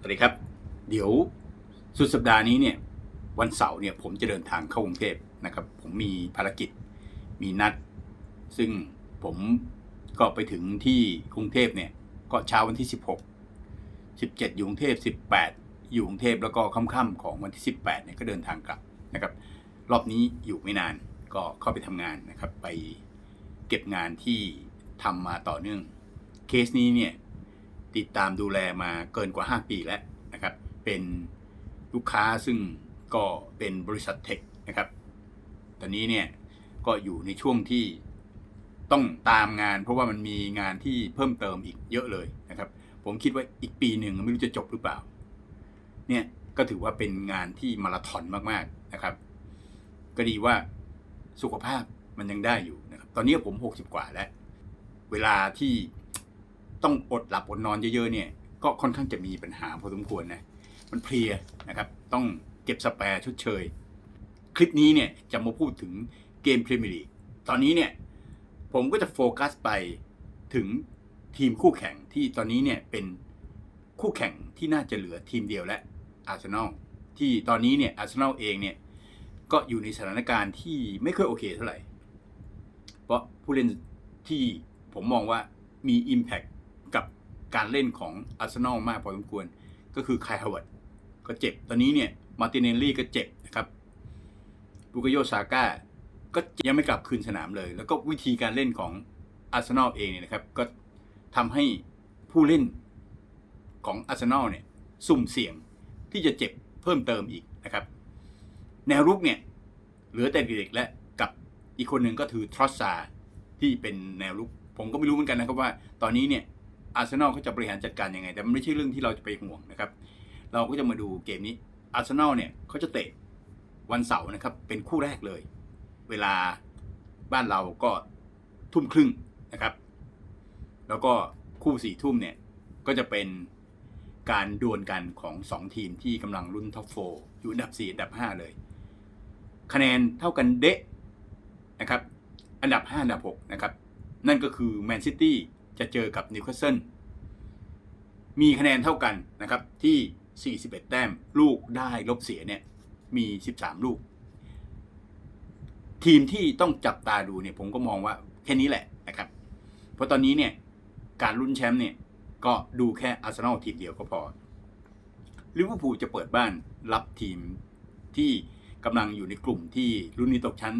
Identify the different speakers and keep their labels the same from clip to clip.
Speaker 1: สวัสดีครับ เดี๋ยวสุดสัปดาห์นี้เนี่ยวันเสาร์เนี่ยผมจะเดินทางเข้ากรุงเทพนะครับ ผมมีภารกิจมีนัด ซึ่งผมก็ไปถึงที่กรุงเทพเนี่ยก็เช้าวันที่ 16 17 อยู่กรุงเทพ18 อยู่กรุงเทพแล้วก็ค่ำๆของวันที่ 18เนี่ยก็เดินทางกลับนะครับ รอบนี้อยู่ไม่นานก็เข้าไปทำงานนะครับ ไปเก็บงานที่ทำมาต่อเนื่องเคสนี้เนี่ย ติดตามดูแลมาเกินกว่า 5 ปีแล้วนะครับ เป็นลูกค้าซึ่งก็เป็นบริษัทเทคนะครับ ตอนนี้เนี่ยก็อยู่ในช่วงที่ต้องตามงาน เพราะว่ามันมีงานที่เพิ่มเติมอีกเยอะเลยนะครับ ผมคิดว่าอีกปีหนึ่งไม่รู้จะจบหรือเปล่า เนี่ยก็ถือว่าเป็นงานที่มาราธอนมากๆนะครับ ก็ดีว่าสุขภาพมันยังได้อยู่นะครับ ตอนนี้ผม 60 กว่าแล้ว เวลาที่ ต้องอดหลับอดนอนเยอะๆเนี่ยก็ค่อนข้างจะมีปัญหาพอสมควรนะมันเพลียนะครับ ต้องเก็บสแปร์ชดเชย คลิปนี้เนี่ยจะมาพูดถึงเกมพรีเมียร์ลีกตอนนี้เนี่ยผมก็จะโฟกัสไปถึงทีมคู่แข่งที่ตอนนี้เนี่ยเป็นคู่แข่งที่น่าจะเหลือทีมเดียวและอาร์เซนอลที่ตอนนี้เนี่ยอาร์เซนอลเองเนี่ยก็อยู่ในสถานการณ์ที่ไม่ค่อยโอเคเท่าไหร่ เพราะผู้เล่นที่ผมมองว่ามี Impact การเล่นของอาร์เซนอลมากพอสมควร ก็คือคายฮาวเวิร์ดก็เจ็บ ตอนนี้เนี่ยมาร์ติเนลลี่ก็เจ็บนะครับบุกโยซาก้าก็ยังไม่กลับคืนสนามเลย แล้วก็วิธีการเล่นของอาร์เซนอลเองเนี่ยนะครับ ก็ทำให้ผู้เล่นของอาร์เซนอลเนี่ยสุ่มเสี่ยงที่จะเจ็บเพิ่มเติมอีกนะครับ แนวรุกเนี่ยเหลือแต่เด็กและกับอีกคนหนึ่งก็คือทรอสซาที่เป็นแนวรุก ผมก็ไม่รู้เหมือนกันนะครับว่าตอนนี้เนี่ย อาร์เซนอลเขาจะบริหารจัดการยังไง แต่มันไม่ใช่เรื่องที่เราจะไปห่วงนะครับ เราก็จะมาดูเกมนี้อาร์เซนอลเนี่ยเขาจะเตะวันเสาร์นะครับ เป็นคู่แรกเลย เวลาบ้านเราก็ทุ่มครึ่งนะครับ แล้วก็คู่สี่ทุ่มเนี่ยก็จะเป็นการดวลกันของสองทีมที่กำลังลุ้นท็อปโฟอยู่อันดับสี่อันดับห้าเลย คะแนนเท่ากันเดะนะครับ อันดับ 5 อันดับ 6 นะครับ นั่นก็คือแมนซิตี้ จะเจอกับนิวคาสเซิลมีคะแนนเท่ากันนะครับที่ 41 แต้มลูกได้ลบเสียเนี่ยมี 13 ลูก ทีมที่ต้องจับตาดูเนี่ยผมก็มองว่าแค่นี้แหละนะครับ เพราะตอนนี้เนี่ยการลุ้นแชมป์เนี่ยก็ดูแค่อาร์เซนอลทีมเดียวก็พอลิเวอร์พูลจะเปิดบ้านรับทีมที่กำลังอยู่ในกลุ่มที่รุ่นนี้ตกชั้น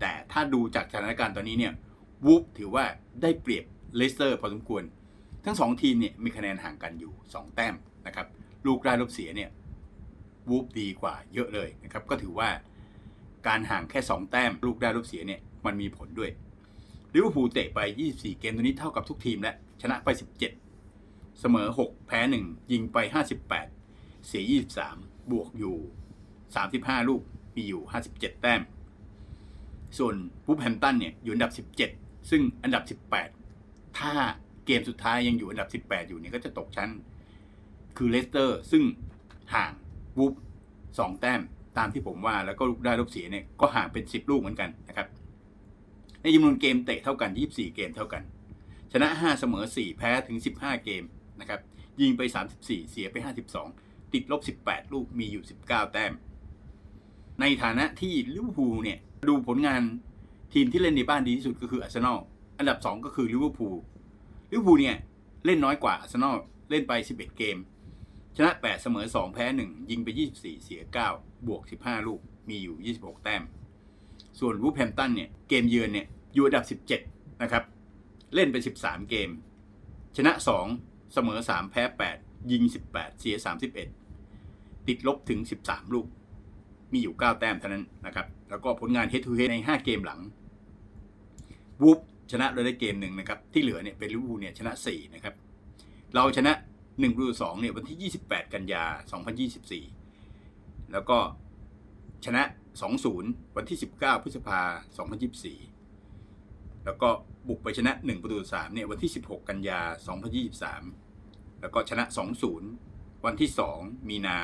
Speaker 1: แต่ถ้าดูจากสถานการณ์ตอนนี้เนี่ยวูฟถือว่าได้เปรียบ เลสเตอร์พอสมควร ทั้งสองทีมเนี่ยมีคะแนนห่างกันอยู่ 2 แต้มนะครับ ลูกได้ลบเสียเนี่ยวูฟดีกว่าเยอะเลยนะครับ ก็ถือว่าการห่างแค่ 2 แต้ม ลูกได้ลบเสียเนี่ยมันมีผลด้วยลิเวอร์พูลเตะไป 24 เกมตัวนี้เท่ากับทุกทีมแล้วชนะไป 17 เสมอ 6 แพ้ 1 ยิงไป 58 เสีย 23 บวกอยู่ 35 ลูกมีอยู่ 57 แต้ม ส่วนวูฟแฮมตันเนี่ยอยู่อันดับ 17 ซึ่งอันดับ 18 ถ้าเกมสุดท้ายยังอยู่อันดับ 18 อยู่เนี่ยก็จะตกชั้น คือเลสเตอร์ ซึ่งห่างวูฟ2แต้มตามที่ผมว่าแล้วก็ลูกได้ลูกเสียเนี่ยก็ห่างเป็น 10 ลูกเหมือนกันนะครับ ในจำนวนเกมเตะเท่ากัน 24 เกมเท่ากัน ชนะ 5 เสมอ 4 แพ้ถึง 15 เกมนะครับ ยิงไป 34 เสียไป 52 ติดลบ 18 ลูกมีอยู่ 19 แต้ม ในฐานะที่ลิเวอร์พูลเนี่ยดูผลงานทีมที่เล่นในบ้านดีที่สุดก็คืออาร์เซนอล อันดับ 2 ก็คือลิเวอร์พูลลิเวอร์พูลเนี่ย เล่นน้อยกว่าอาร์เซนอลเล่นไป 11 เกม ชนะ 8 เสมอ 2 แพ้ 1 ยิงไป 24 เสีย 9 บวก 15 ลูกมีอยู่ 26 แต้ม ส่วนวูแฮมตันเนี่ย เกมเยือนเนี่ย อยู่อันดับ 17 นะครับ เล่นไป 13 เกม ชนะ 2 เสมอ 3 แพ้ 8 ยิง 18 เสีย 31 ติดลบถึง 13 ลูก มีอยู่ 9 แต้มเท่านั้นนะครับ แล้วก็ผลงาน head to head ใน 5 เกมหลังวูฟ ชนะเราได้เกมหนึ่งนะครับ ที่เหลือเนี่ยเป็นลิเวอร์พูลเนี่ยชนะ4นะครับ เราชนะ1ประตู2เนี่ยวันที่ 28 กันยา 2024 แล้วก็ชนะ 2-0 วันที่ 19 พฤษภา 2024 แล้วก็บุกไปชนะ 1 ประตู3เนี่ยวันที่ 16 กันยา 2023 แล้วก็ชนะ 2-0 วันที่ 2 มีนา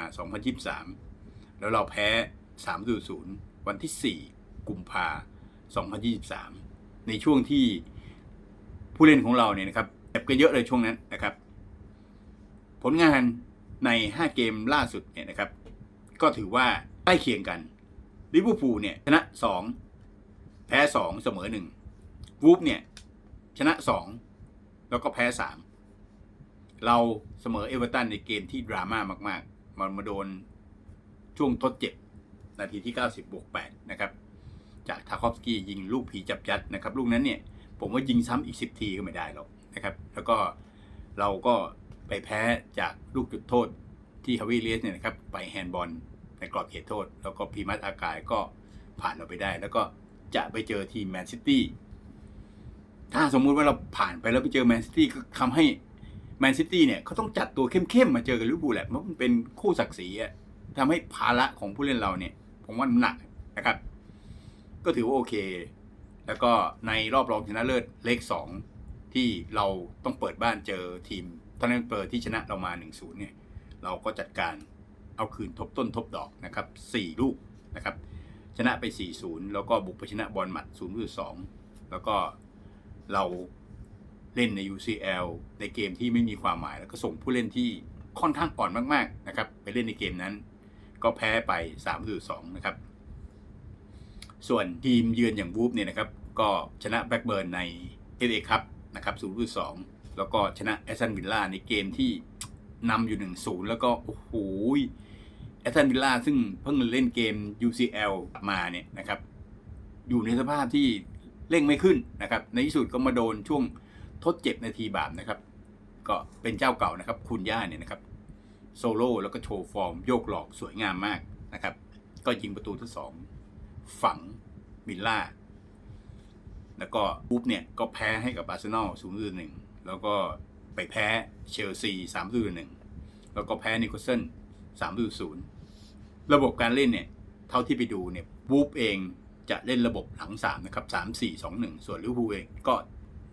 Speaker 1: 2023 แล้วเราแพ้3ประตู0วันที่ 4 กุมภา2023 ในช่วงที่ผู้เล่นของเราเนี่ยนะครับเจ็บกันเยอะเลยช่วงนั้นนะครับ ผลงานใน 5 เกมล่าสุดเนี่ยนะครับ ก็ถือว่าใกล้เคียงกันลิเวอร์พูลเนี่ยชนะ 2 แพ้ 2 เสมอ1วูฟเนี่ยชนะ 2 แล้วก็แพ้ 3 เราเสมอเอเวอร์ตันในเกมที่ดราม่ามาก ๆ มันมาโดนช่วงทดเจ็บ นาทีที่ 90บวก8นะครับ จากทาคอฟสกี้ยิงลูกผีจับยัดนะครับลูกนั้นเนี่ยผมว่ายิงซ้ำอีก 10 ทีก็ไม่ได้หรอกนะครับ แล้วก็เราก็ไปแพ้จากลูกจุดโทษที่ฮาวิเลียสเนี่ยนะครับไปแฮนด์บอลในกรอบเขตโทษ แล้วก็พีมัสอากายก็ผ่านเราไปได้ แล้วก็จะไปเจอทีมแมนซิตี้ถ้าสมมุติว่าเราผ่านไปแล้วไปเจอแมนซิตี้ก็ทำให้แมนซิตี้เนี่ยเขาต้องจัดตัวเข้มๆมาเจอกับลิเวอร์พูลแหละเพราะมันเป็นคู่ศักดิ์ศรีอะทำให้ภาระของผู้เล่นเราเนี่ย ผมว่านหนักนะครับ ก็ถือว่าโอเค แล้วก็ในรอบรองชนะเลิศเลขสองที่เราต้องเปิดบ้านเจอทีมทอนนันเปิดที่ชนะเรามา 1-0 เนี่ย เราก็จัดการเอาคืนทบต้นทบดอกนะครับ 4 ลูกนะครับ ชนะไป 4-0 แล้วก็บุกไปชนะบอลหมัด0-2แล้วก็เราเล่นใน UCL ในเกมที่ไม่มีความหมาย แล้วก็ส่งผู้เล่นที่ค่อนข้างอ่อนมาก ๆ นะครับ ไปเล่นในเกมนั้น ก็แพ้ไป3-2นะครับ ส่วนทีมเยือนอย่างวูฟเนี่ยนะครับ ก็ชนะแบ็กเบิร์นในเอเอคัพนะครับ0-2แล้วก็ชนะแอสตันวิลล่าในเกมที่นำอยู่1-0แล้วก็ โอ้โหแอสตันวิลล่าซึ่งเพิ่งเล่นเกม UCL มาเนี่ยนะครับ อยู่ในสภาพที่เร่งไม่ขึ้นนะครับ ในที่สุดก็มาโดนช่วงทดเจ็บนาทีบาปนะครับ ก็เป็นเจ้าเก่านะครับ คุณย่าเนี่ยนะครับ โซโล่แล้วก็โชว์ฟอร์ม โยกหลอกสวยงามมากนะครับ ก็ยิงประตูที่สอง ฝังมิลล่า แล้วก็ปุ๊บเนี่ย ก็แพ้ให้กับอาร์เซนอล0ูนย์หนึ่งแล้วก็ไปแพ้เชลซีสามศูนย์หนึ่งแล้วก็แพ้นิโคลเซนสามศูนย์ระบบการเล่นเนี่ย เท่าที่ไปดูเนี่ยวูฟเองจะเล่นระบบหลังสามนะครับสามสี่สองหนึ่งส่วนลิเวอร์พูลเองก็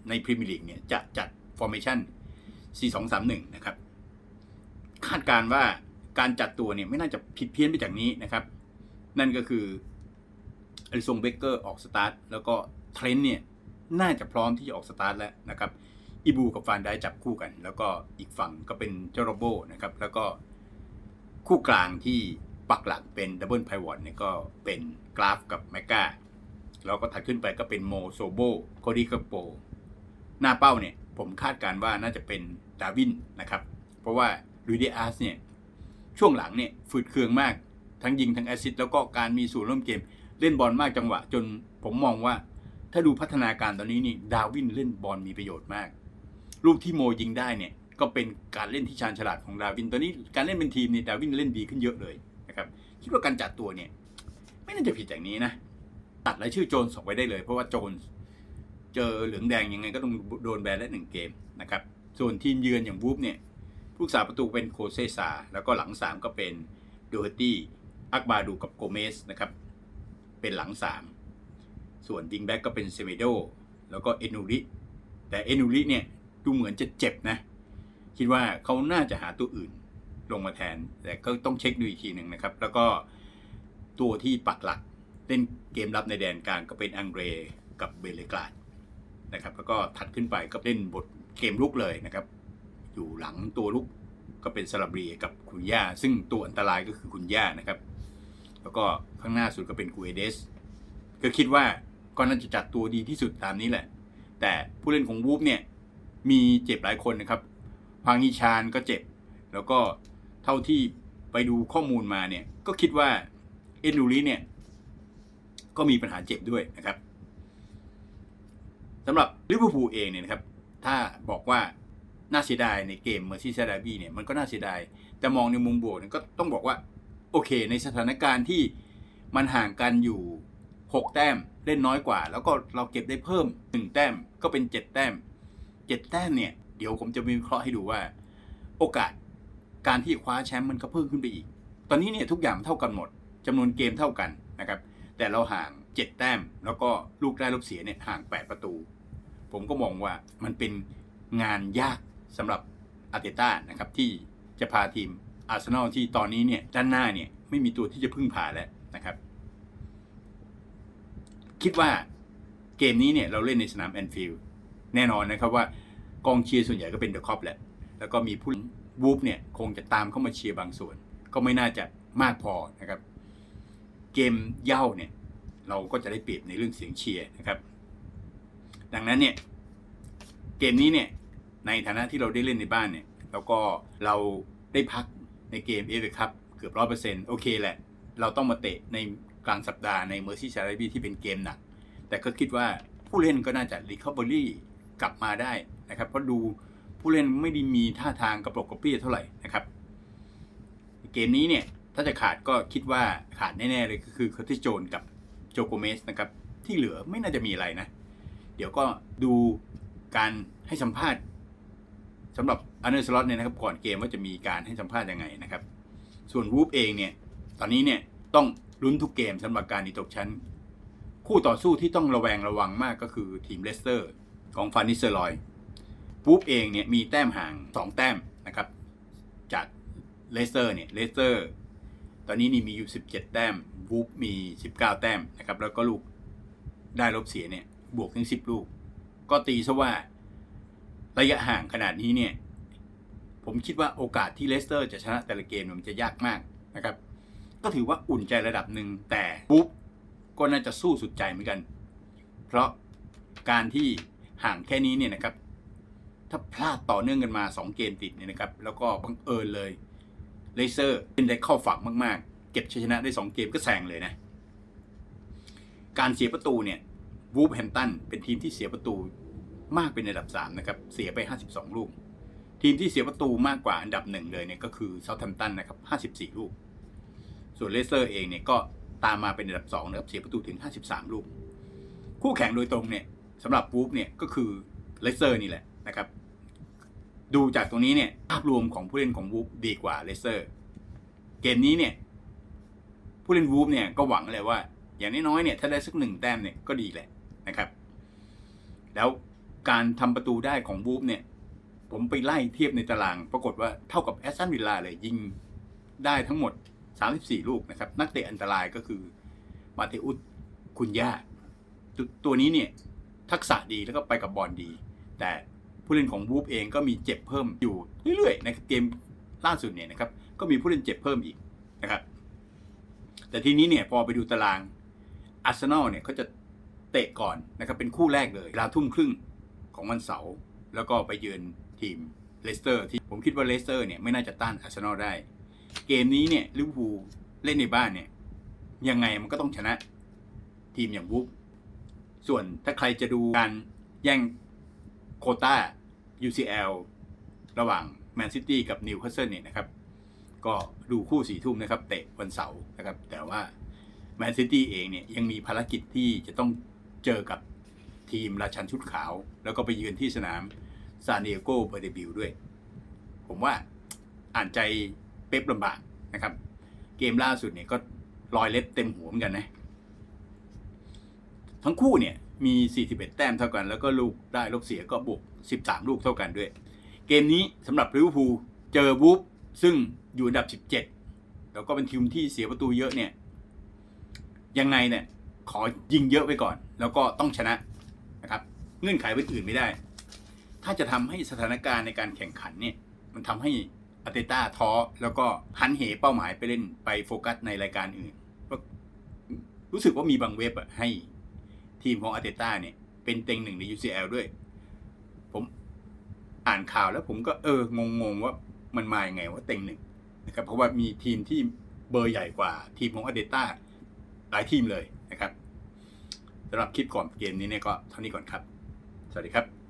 Speaker 1: ในพรีเมียร์ลีกเนี่ยจะจัดฟอร์เมชั่นสี่สองสามหนึ่งนะครับ คาดการว่าการจัดตัวเนี่ยไม่น่าจะผิดเพี้ยนไปจากนี้นะครับ นั่นก็คือ อลิซงเบเกอร์ออกสตาร์ทแล้วก็เทรนต์เนี่ยน่าจะพร้อมที่จะออกสตาร์ทแล้วนะครับอีบูกับฟานได้จับคู่กัน แล้วก็อีกฝั่งก็เป็นเจอโรโบนะครับแล้วก็คู่กลางที่ปักหลักเป็นดับเบิลไพวอตเนี่ยก็เป็นกราฟกับแมกกาแล้วก็ถัดขึ้นไปก็เป็นโมโซโบโคดีกโป หน้าเป้าเนี่ยผมคาดการณ์ว่าน่าจะเป็นดาวินนะครับ เพราะว่าลุยเดอาสเนี่ยช่วงหลังเนี่ยฝืดเคืองมากทั้งยิงทั้งแอซิสต์แล้วก็การมีส่วนร่วมเกม เล่นบอลมากจังหวะ จนผมมองว่า ถ้าดูพัฒนาการตอนนี้นี่ดาวินเล่นบอลมีประโยชน์มาก ลูกที่โมยิงได้เนี่ยก็เป็นการเล่นที่ชาญฉลาดของดาวิน ตอนนี้การเล่นเป็นทีมเนี่ยดาวินเล่นดีขึ้นเยอะเลยนะครับคิดว่าการจัดตัวเนี่ย ไม่น่าจะผิดจากนี้นะตัดรายชื่อโจนส์ออกไว้ได้เลย เพราะว่าโจนเจอเหลืองแดงยังไงก็ต้องโดนแบนได้หนึ่งเกมนะครับส่วนทีมเยือนอย่างวูฟเนี่ยผู้สาประตูเป็นโคเซซาแล้วก็หลังสามก็เป็นโดเฮตี้อักบาดูกับโกเมสนะครับ เป็นหลังสามส่วนวิงแบ็กก็เป็นเซเมโดแล้วก็เอนูริแต่เอนูริเนี่ยดูเหมือนจะเจ็บนะ คิดว่าเขาน่าจะหาตัวอื่นลงมาแทน แต่ก็ต้องเช็คดูอีกทีหนึ่งนะครับ แล้วก็ตัวที่ปักหลักเล่นเกมรับในแดนกลางก็เป็นอังเรกับเบเลกาดนะครับ แล้วก็ถัดขึ้นไปก็เล่นบทเกมลุกเลยนะครับ อยู่หลังตัวลุกก็เป็นซาลาบรีกับคุณย่า ซึ่งตัวอันตรายก็คือคุณย่านะครับ แล้วก็ข้างหน้าสุดก็เป็นกูเอเดสก็คิดว่าก็น่าจะจัดตัวดีที่สุดตามนี้แหละ แต่ผู้เล่นของวูฟเนี่ยมีเจ็บหลายคนนะครับพังนิชานก็เจ็บ แล้วก็เท่าที่ไปดูข้อมูลมาเนี่ยก็คิดว่าเอ็นดูรีเนี่ยก็มีปัญหาเจ็บด้วยนะครับสำหรับลิเวอร์พูลเองเนี่ยนะครับ ถ้าบอกว่าน่าเสียดายในเกมเมอร์ซี่ซาดาบีเนี่ยมันก็น่าเสียดายแต่มองในมุมบวกเนี่ยก็ต้องบอกว่า โอเค ในสถานการณ์ที่มันห่างกันอยู่ 6 แต้มเล่นน้อยกว่า แล้วก็เราเก็บได้เพิ่ม 1 แต้มก็เป็น 7 แต้ม 7 แต้มเนี่ย เดี๋ยวผมจะวิเคราะห์ให้ดูว่า โอกาสการที่คว้าแชมป์มันก็เพิ่มขึ้นไปอีก ตอนนี้เนี่ยทุกอย่างเท่ากันหมดจำนวนเกมเท่ากันนะครับ แต่เราห่าง 7 แต้ม แล้วก็ลูกได้ลูกเสียเนี่ยห่าง 8 ประตู ผมก็มองว่ามันเป็นงานยากสำหรับอาร์เตต้านะครับที่จะพาทีม อาร์เซนอลที่ตอนนี้เนี่ยด้านหน้าเนี่ยไม่มีตัวที่จะพึ่งพาแล้วนะครับ คิดว่าเกมนี้เนี่ยเราเล่นในสนามแอนฟิลด์แน่นอนนะครับว่ากองเชียร์ส่วนใหญ่ก็เป็นเดอะคอปแหละ แล้วก็มีผู้วูฟเนี่ยคงจะตามเข้ามาเชียร์บางส่วน ก็ไม่น่าจะมากพอนะครับ เกมเย้าเนี่ยเราก็จะได้เปรียบในเรื่องเสียงเชียร์นะครับ ดังนั้นเนี่ยเกมนี้เนี่ยในฐานะที่เราได้เล่นในบ้านเนี่ยแล้วก็เราได้พัก ในเกมเอฟครับเกือบร้อยเปอร์เซ็นต์โอเคแหละ เราต้องมาเตะในกลางสัปดาห์ในเมอร์ซี่ชาร์บีที่เป็นเกมหนัก แต่ก็คิดว่าผู้เล่นก็น่าจะรีคอเบอรี่กลับมาได้นะครับ เพราะดูผู้เล่นไม่ได้มีท่าทางกระปรกกระเปี้ยเท่าไหร่นะครับ เกมนี้เนี่ย ถ้าจะขาดก็คิดว่าขาดแน่ๆเลยก็คือคอร์ติโจนกับโจโกเมสนะครับ ที่เหลือไม่น่าจะมีอะไรนะ เดี๋ยวก็ดูการให้สัมภาษณ์ สำหรับอันเดอร์สล็อตเนี่ยนะครับก่อนเกมว่าจะมีการให้สัมภาษณ์ยังไงนะครับ ส่วนวูฟเองเนี่ยตอนนี้เนี่ยต้องลุ้นทุกเกมสำหรับการหนีตกชั้น คู่ต่อสู้ที่ต้องระแวงระวังมากก็คือทีมเลสเตอร์ของฟานิสเซอร์ลอยวูฟเองเนี่ยมีแต้มห่าง 2 แต้มนะครับจากเลสเตอร์เนี่ยเลสเตอร์ตอนนี้นี่มีอยู่ 17 แต้มวูฟมี 19 แต้มนะครับแล้วก็ลูกได้ลบเสียเนี่ยบวกถึง 10 ลูก ก็ตีซะว่า ระยะห่างขนาดนี้เนี่ย ผมคิดว่าโอกาสที่เลสเตอร์จะชนะแต่ละเกมมันจะยากมากนะครับ ก็ถือว่าอุ่นใจระดับหนึ่งแต่ปุ๊บก็น่าจะสู้สุดใจเหมือนกัน เพราะการที่ห่างแค่นี้เนี่ยนะครับ ถ้าพลาดต่อเนื่องกันมา 2 เกมติดเนี่ยนะครับ แล้วก็บังเอิญเลยเลเซอร์เป็นได้เข้าฝักมากๆ เก็บชัยชนะได้ 2 เกมก็แซงเลยนะ การเสียประตูเนี่ยวูฟแฮมตันเป็นทีมที่เสียประตู มากเป็นอันดับ 3 นะครับ เสียไป 52 ลูก ทีมที่เสียประตูมากกว่าอันดับหนึ่งเลยเนี่ยก็คือเซาท์แฮมป์ตันนะครับ 54 ลูก ส่วนเลสเตอร์เองเนี่ยก็ตามมาเป็นอันดับ2นะครับเสียประตูถึง 53 ลูก คู่แข่งโดยตรงเนี่ยสำหรับวูฟเนี่ยก็คือเลสเตอร์นี่แหละนะครับดูจากตรงนี้เนี่ยภาพรวมของผู้เล่นของวูฟดีกว่าเลสเตอร์เกมนี้เนี่ยผู้เล่นวูฟเนี่ยก็หวังเลยว่า อย่างน้อยๆเนี่ยถ้าได้สักหนึ่งแต้มเนี่ยก็ดีแหละนะครับ แล้ว การทำประตูได้ของวูฟเนี่ย ผมไปไล่เทียบในตาราง ปรากฏว่าเท่ากับแอสตันวิลล่าเลยยิงได้ทั้งหมด 34 ลูกนะครับ นักเตะอันตรายก็คือมาเทอุสคุณย่าตตัวนี้เนี่ย ทักษะดีแล้วก็ไปกับบอลดี แต่ผู้เล่นของวูฟเองก็มีเจ็บเพิ่มอยู่เรื่อยๆในเกมล่าสุดเนี่ยนะครับ ก็มีผู้เล่นเจ็บเพิ่มอีกนะครับ แต่ทีนี้เนี่ยพอไปดูตารางอาร์เซนอลเนี่ยเขาจะเตะก่อนนะครับเป็นคู่แรกเลยเวลาทุ่มครึ่ง ของวันเสาร์แล้วก็ไปเยือนทีมเลสเตอร์ที่ผมคิดว่าเลสเตอร์เนี่ยไม่น่าจะต้านอาร์เซนอลได้ เกมนี้เนี่ยลิเวอร์พูลเล่นในบ้านเนี่ยยังไงมันก็ต้องชนะทีมอย่างวูฟส่วนถ้าใครจะดูการแย่งโคต้า UCL ระหว่างแมนซิตี้กับนิวคาสเซิลเนี่ยนะครับก็ดูคู่สี่ทุ่มนะครับเตะวันเสาร์นะครับแต่ว่าแมนซิตี้เองเนี่ยยังมีภารกิจที่จะต้องเจอกับ ทีมราชันชุดขาว แล้วก็ไปยืนที่สนามซานดิเอโกเบอร์เดบิวด้วย ผมว่าอ่านใจเป๊ปลำบากนะครับ เกมล่าสุดเนี่ยก็รอยเล็บเต็มหัวเหมือนกันนะ ทั้งคู่เนี่ยมี 41 แต้มเท่ากัน แล้วก็ลูกได้ลบเสียก็บวก 13 ลูกเท่ากันด้วย เกมนี้สำหรับลิเวอร์พูลเจอวูฟซึ่งอยู่อันดับ 17 แล้วก็เป็นทีมที่เสียประตูเยอะเนี่ย ยังไงเนี่ยขอยิงเยอะไว้ก่อน แล้วก็ต้องชนะ นะครับเงื่อนไขเป็นอื่นไม่ได้ ถ้าจะทำให้สถานการณ์ในการแข่งขันเนี่ยมันทำให้อาเตต้าท้อแล้วก็หันเหเป้าหมายไปเล่นไปโฟกัสในรายการอื่นรู้สึกว่ามีบางเว็บอะให้ทีมของอาเตต้าเนี่ยเป็นเต็งหนึ่งใน UCL ด้วย ผมอ่านข่าวแล้วผมก็เอองงๆว่ามันมาอย่างไงว่าเต็งหนึ่งนะครับเพราะว่ามีทีมที่เบอร์ใหญ่กว่าทีมของอาเตต้าหลายทีมเลยนะครับ สำหรับคลิปก่อนเกมนี้เนี่ยก็เท่านี้ก่อนครับ สวัสดีครับ